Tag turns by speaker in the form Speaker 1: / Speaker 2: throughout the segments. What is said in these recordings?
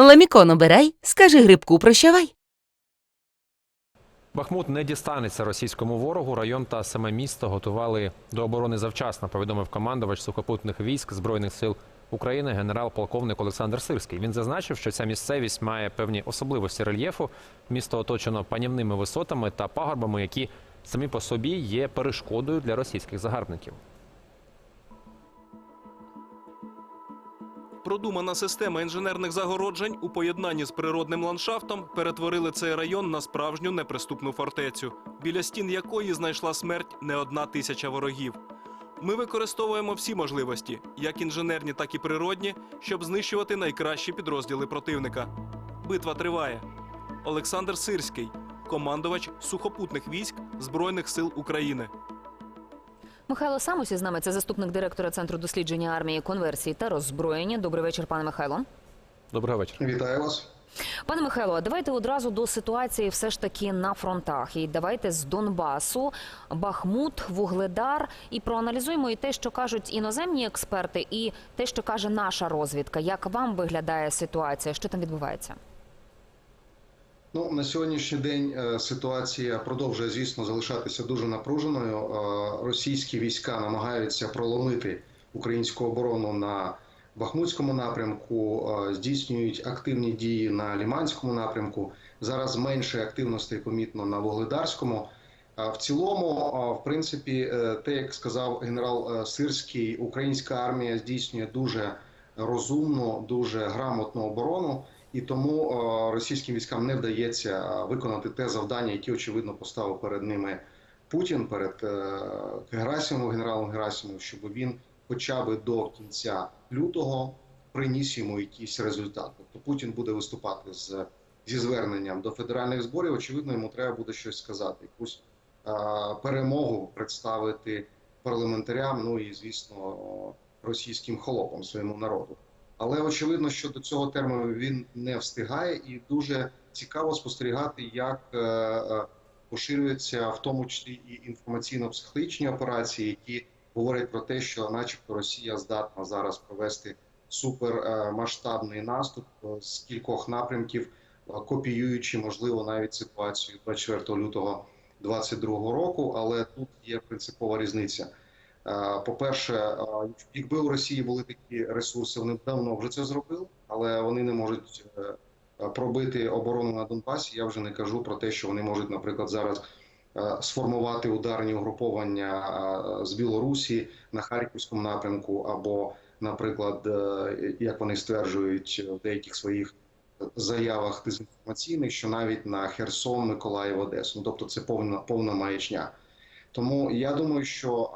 Speaker 1: Ламікон обирай, скажи грибку прощавай.
Speaker 2: Бахмут не дістанеться російському ворогу. Район та саме місто готували до оборони завчасно. Повідомив командувач сухопутних військ збройних сил України генерал-полковник Олександр Сирський. Він зазначив, що ця місцевість має певні особливості рельєфу. Місто оточено панівними висотами та пагорбами, які самі по собі є перешкодою для російських загарбників.
Speaker 3: Продумана система інженерних загороджень у поєднанні з природним ландшафтом перетворили цей район на справжню неприступну фортецю, біля стін якої знайшла смерть не одна тисяча ворогів. Ми використовуємо всі можливості, як інженерні, так і природні, щоб знищувати найкращі підрозділи противника. Битва триває. Олександр Сирський, командувач сухопутних військ Збройних сил України.
Speaker 4: Михайло Самусі з нами це заступник директора центру дослідження армії, конверсії та роззброєння. Добрий вечір, пане Михайло.
Speaker 2: Доброго вечора.
Speaker 5: Вітаю вас.
Speaker 4: Пане Михайло, давайте одразу до ситуації все ж таки на фронтах. І давайте з Донбасу, Бахмут, Вугледар. І проаналізуємо і те, що кажуть іноземні експерти, і те, що каже наша розвідка. Як вам виглядає ситуація? Що там відбувається?
Speaker 5: Ну на сьогоднішній день е, ситуація продовжує, звісно, залишатися дуже напруженою. Е, Російські війська намагаються проломити українську оборону на Бахмутському напрямку, е, здійснюють активні дії на Ліманському напрямку. Зараз менше активностей помітно на Вугледарському. А В цілому, в принципі, те, як сказав генерал Сирський, українська армія здійснює дуже розумну, дуже грамотну оборону. І тому е, російським військам не вдається виконати те завдання, яке очевидно поставив перед ними Путін, перед е, Герасимовим, генералом Герасимовим, щоб він хоча б до кінця лютого приніс йому якийсь результат. Тобто Путін буде виступати з зі зверненням до федеральних зборів. Очевидно, йому треба буде щось сказати, якусь е, перемогу представити парламентарям. Ну і звісно, російським холопам своєму народу. Але очевидно, що до цього терміну він не встигає, і дуже цікаво спостерігати, як е, е, поширюються в тому числі і інформаційно-психологічні операції, які говорять про те, що, начебто, Росія здатна зараз провести супермасштабний наступ е, з кількох напрямків, копіюючи, можливо, навіть ситуацію 24 лютого 2022 року. Але тут є принципова різниця. Е, По-перше, е, якби у Росії були такі ресурси, вони б давно вже це зробили, але вони не можуть е, пробити оборону на Донбасі. Я вже не кажу про те, що вони можуть, наприклад, зараз сформувати ударні угруповання з Білорусі на харківському напрямку, або, наприклад, як вони стверджують в деяких своїх заявах дезінформаційних, що навіть на Херсон, Миколаїв, Одесу. Ну, тобто, це повна повна маячня. Тому я думаю, що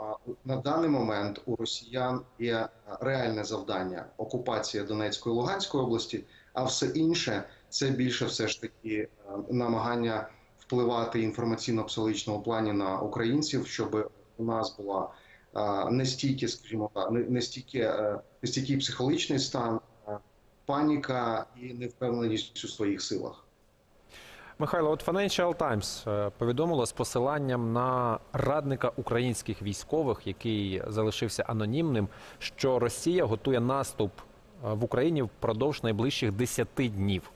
Speaker 5: на даний момент у росіян є реальне завдання окупація Донецької і Луганської області, а все інше це більше все ж таки намагання впливати інформаційно-психологічному плані на українців, щоб у нас була не стільки, скажімо не стільки е, не стільки психологічний стан, паніка і невпевненість у своїх силах.
Speaker 2: Михайло, от Financial Times е, повідомило з посиланням на радника українських військових, який залишився анонімним, що Росія готує наступ е, в Україні впродовж найближчих 10 днів.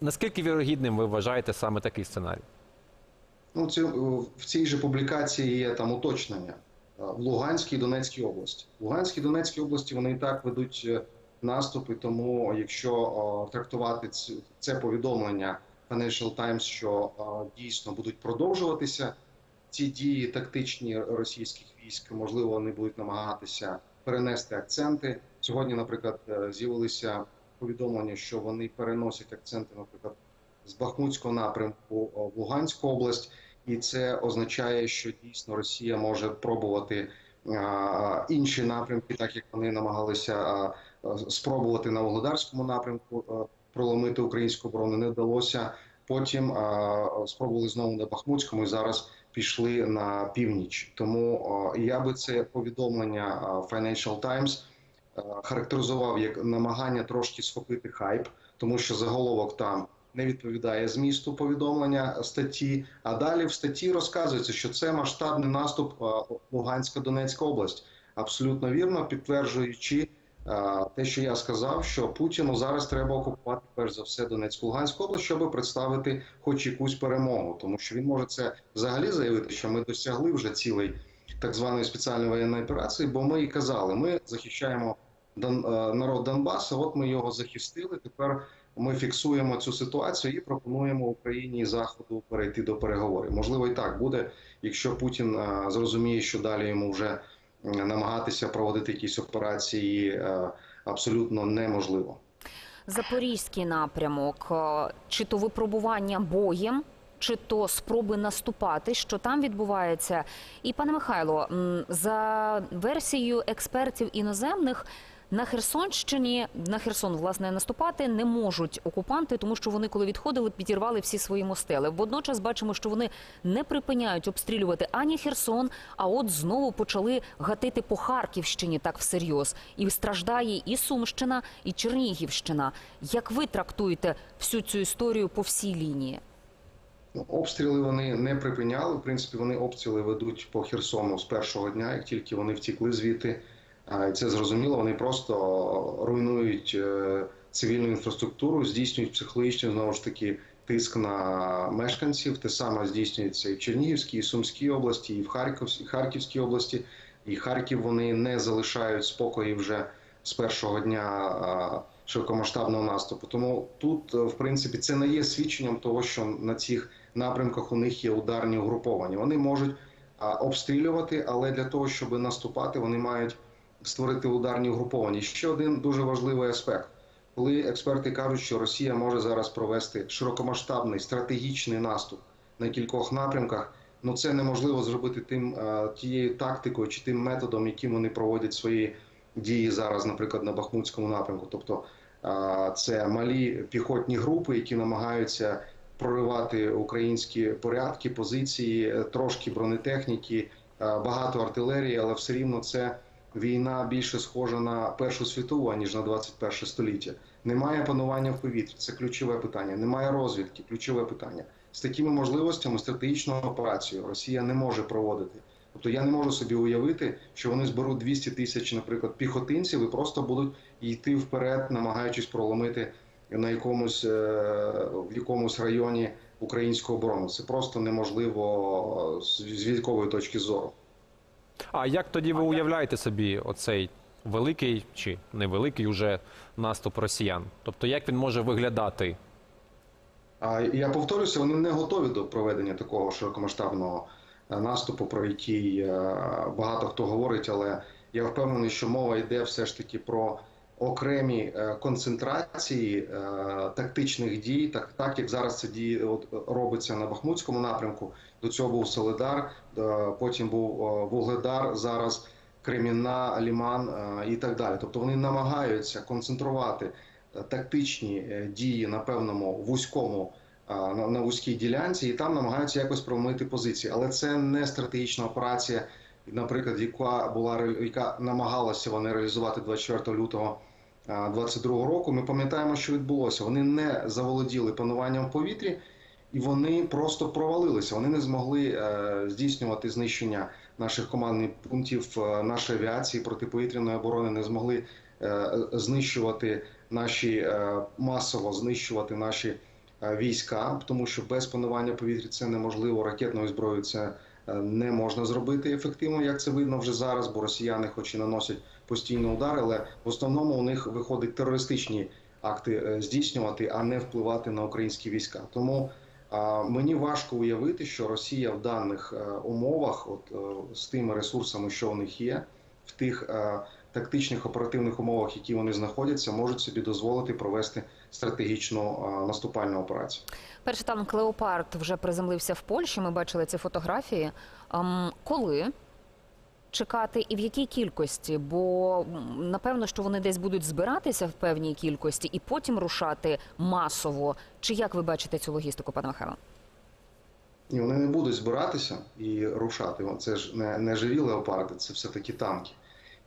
Speaker 2: Наскільки вірогідним ви вважаєте саме такий сценарій?
Speaker 5: Ну, це, в цій же публікації є там уточнення Е, в Луганській і Донецькій області. В Луганській і Донецькій області вони і так ведуть е, наступи, тому якщо о, трактувати це повідомлення Financial Times, що дійсно будуть продовжуватися ці дії тактичні російських військ, можливо, вони будуть намагатися перенести акценти. Сьогодні, наприклад, е, з'явилися повідомлення, що вони переносять акценти, наприклад, з Бахмутського напрямку в Луганську область, і це означає, що дійсно Росія може пробувати інші напрямки, так як вони намагалися а, спробувати на Володарському напрямку проломити українську оборону. Не вдалося. Потім а, спробували знову на Бахмутському і зараз пішли на північ. Тому а, я би це повідомлення Financial Times а, характеризував як намагання трошки схопити хайп, тому що заголовок там не відповідає змісту повідомлення статті. А далі в статті розказується, що це масштабний наступ Луганська Донецька область. Абсолютно вірно, підтверджуючи те, що я сказав, що Путіну зараз треба окупувати перш за все Донецьку Луганську область, щоб представити хоч якусь перемогу, тому що він може це взагалі заявити, що ми досягли вже цілей так званої спеціальної воєнної операції, бо ми і казали, ми захищаємо е, народ Донбасу. От ми його захистили. Тепер ми фіксуємо цю ситуацію і пропонуємо Україні і Заходу перейти до переговорів. Можливо, і так буде, якщо Путін е, зрозуміє, що далі йому вже намагатися проводити якісь операції е, абсолютно неможливо.
Speaker 4: Запорізький напрямок, е, чи то випробування боєм, чи то спроби наступати, що там відбувається. І пане Михайло, за версією експертів іноземних. На Херсонщині на Херсон власне наступати не можуть окупанти, тому що вони, коли відходили, підірвали всі свої мостели. Водночас бачимо, що вони не припиняють обстрілювати ані Херсон, а от знову почали гатити по Харківщині так всерйоз. І страждає і Сумщина, і Чернігівщина. Як ви трактуєте всю цю історію по всій лінії?
Speaker 5: Ну, Обстріли вони не припиняли. В принципі, вони обстріли ведуть по Херсону з першого дня, як тільки вони втікли звідти. Це зрозуміло. Вони просто руйнують е, цивільну інфраструктуру, здійснюють психологічний знову ж таки тиск на мешканців. Те саме здійснюється і в Чернігівській, і Сумській області, і в Харківській, і Харківській області. І Харків вони не залишають спокою вже з першого дня широкомасштабного наступу. Тому тут, е, в принципі, це не є свідченням того, що на цих напрямках у них є ударні угруповання. Вони можуть обстрілювати, але для того, щоб наступати, вони мають створити ударні угруповання. Ще один дуже важливий аспект. Коли експерти кажуть, що Росія може зараз провести широкомасштабний стратегічний наступ на кількох напрямках, ну це неможливо зробити тим е, тією тактикою чи тим методом, яким вони проводять свої дії зараз, наприклад, на Бахмутському напрямку. Тобто е, це малі піхотні групи, які намагаються проривати українські порядки, позиції, е, трошки бронетехніки, багато артилерії, але все рівно це війна більше схожа на Першу світову, аніж на 21 століття. Немає панування в повітрі, це ключове питання. Немає розвідки, ключове питання. З такими можливостями стратегічну операцію Росія не може проводити. Тобто я не можу собі уявити, що вони зберуть 200 тисяч, наприклад, піхотинців і просто будуть йти вперед, намагаючись проломити на якомусь е, в якомусь районі українську оборону. Це просто неможливо з військової точки зору.
Speaker 2: А як тоді ви уявляєте собі оцей великий чи невеликий уже наступ росіян? Тобто, як він може виглядати?
Speaker 5: Я повторюся, вони не готові до проведення такого широкомасштабного е, наступу, про який е, багато хто говорить, але я впевнений, що мова йде все ж таки про окремі е, концентрації е, тактичних дій, так, так як зараз це діє от, робиться на Бахмутському напрямку. До цього був Солидар, е, потім був Вугледар, зараз Кремінна, Ліман і так далі. Тобто вони намагаються концентрувати тактичні дії на певному вузькому на, на вузькій ділянці, і там намагаються якось промити позиції. Але це не стратегічна операція, наприклад, яка була яка намагалася вони реалізувати 24 лютого 22 року. Ми пам'ятаємо, що відбулося. Вони не заволоділи пануванням в повітрі. І вони просто провалилися. Вони не змогли е, здійснювати знищення наших командних пунктів, е, нашої авіації протиповітряної оборони, не змогли е, знищувати наші масово знищувати наші війська, тому що без панування повітря це неможливо. Ракетною зброєю це не можна зробити ефективно, як це видно вже зараз, бо росіяни, хоч і наносять постійно удари, але в основному у них виходить терористичні акти е, здійснювати, а не впливати на українські війська. Тому Мені важко уявити, що Росія в даних е, умовах, от е, з тими ресурсами, що у них є, в тих е, тактичних оперативних умовах, які вони знаходяться, можуть собі дозволити провести стратегічну наступальну операцію.
Speaker 4: Перший танк Леопард вже приземлився в Польщі. Ми бачили ці фотографії. Ем, коли чекати і в якій кількості? Бо напевно, що вони десь будуть збиратися в певній кількості і потім рушати масово. Чи як ви бачите цю логістику, пане Михайло?
Speaker 5: І вони не будуть збиратися і рушати. Це ж не, не живі леопарди, це все-таки танки.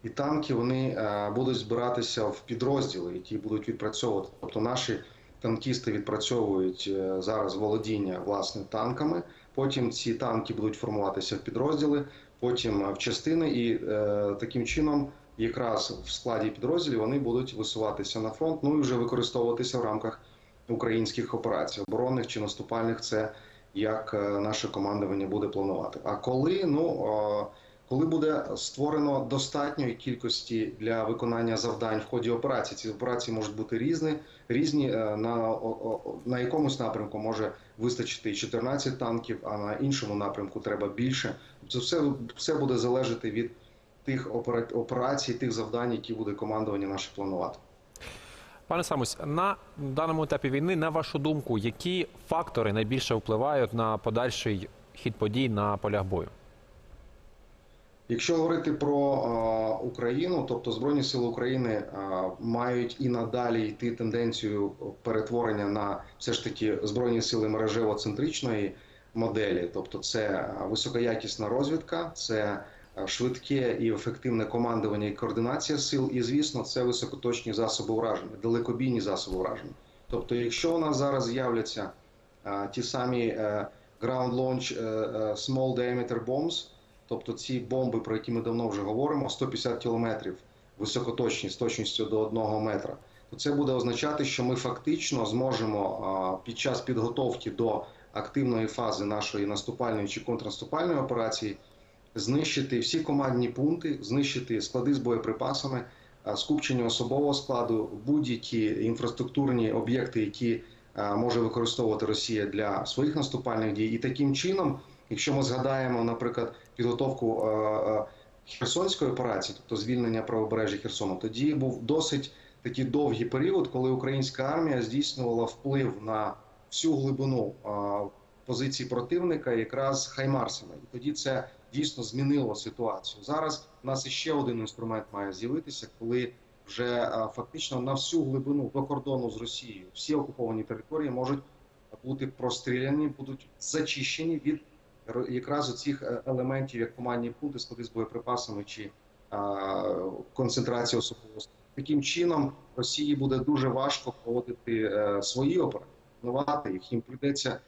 Speaker 5: І танки вони е, будуть збиратися в підрозділи, які будуть відпрацьовувати. Тобто наші танкісти відпрацьовують е, зараз володіння власне танками. Потім ці танки будуть формуватися в підрозділи, потім е, в частини, і таким чином якраз в складі підрозділів вони будуть висуватися на фронт, ну і вже використовуватися в рамках українських операцій, оборонних чи наступальних. Це як наше командування буде планувати. А коли ну коли буде створено достатньої кількості для виконання завдань в ході операції, ці операції можуть бути різні, різні е, на, на якомусь напрямку може вистачити і 14 танків, а на іншому напрямку треба більше. Це все, все буде залежати від тих операцій, тих завдань, які буде командування наше планувати.
Speaker 2: Пане Самусь, на даному етапі війни, на вашу думку, які фактори найбільше впливають на подальший хід подій на полях бою?
Speaker 5: Якщо говорити про Україну, тобто Збройні Сили України мають і надалі йти тенденцію перетворення на все ж таки збройні сили мережево-центричної моделі, тобто це високоякісна розвідка, це швидке і ефективне командування і координація сил, і звісно, це високоточні засоби ураження, далекобійні засоби ураження. Тобто, якщо у нас зараз з'являться ті самі е, ground launch е, е, small diameter bombs, Тобто ці бомби, про які ми давно вже говоримо, 150 кілометрів високоточні з точністю до 1 метра, то це буде означати, що ми фактично зможемо під час підготовки до активної фази нашої наступальної чи контрнаступальної операції знищити всі командні пункти, знищити склади з боєприпасами, скупчення особового складу, будь-які інфраструктурні об'єкти, які може використовувати Росія для своїх наступальних дій, і таким чином. Якщо ми згадаємо, наприклад, підготовку е, е, Херсонської операції, тобто звільнення правобережжя Херсону, тоді був досить такий довгий період, коли українська армія здійснювала вплив на всю глибину е, позицій противника якраз хаймарсами. І тоді це дійсно змінило ситуацію. Зараз у нас іще один інструмент має з'явитися, коли вже фактично на всю глибину до кордону з Росією всі окуповані території можуть бути простріляні, будуть зачищені від якраз оцих е, елементів, як командні пункти, склади з боєприпасами чи концентрація особового. Таким чином Росії буде дуже важко проводити е, свої операції, їх. Їм прийдеться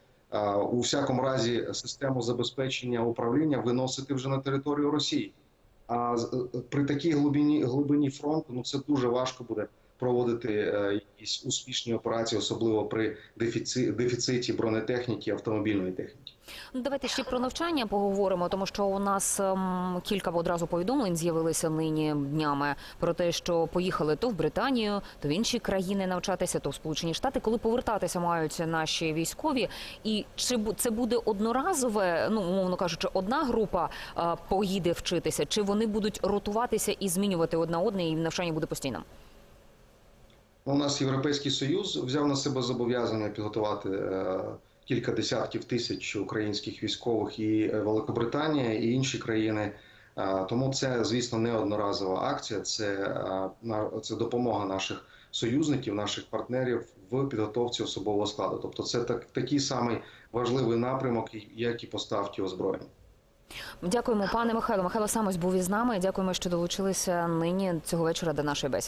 Speaker 5: у всякому разі систему забезпечення управління виносити вже на територію Росії. А е, при такій глибині глибині фронту ну це дуже важко буде проводити якісь успішні операції, особливо при дефіциті бронетехніки, автомобільної техніки.
Speaker 4: Ну, Давайте ще про навчання поговоримо, тому що у нас ем, кілька одразу повідомлень з'явилися нині днями про те, що поїхали то в Британію, то в інші країни навчатися, то в Сполучені Штати. Коли повертатися мають наші військові, і чи це буде одноразове, ну умовно кажучи, одна група е, поїде вчитися, чи вони будуть ротуватися і змінювати одна одне, і навчання буде постійним?
Speaker 5: У нас Європейський Союз взяв на себе зобов'язання підготувати е, кілька десятків тисяч українських військових і е, Великобританія і інші країни. Тому це, звісно, не одноразова акція. Це, це допомога наших союзників, наших партнерів в підготовці особового складу. Тобто, це так, такий самий важливий напрямок, як і поставки озброєння.
Speaker 4: Дякуємо, пане Михайло. Михайло Самось був із нами. Дякуємо, що долучилися нині цього вечора до нашої бесіди.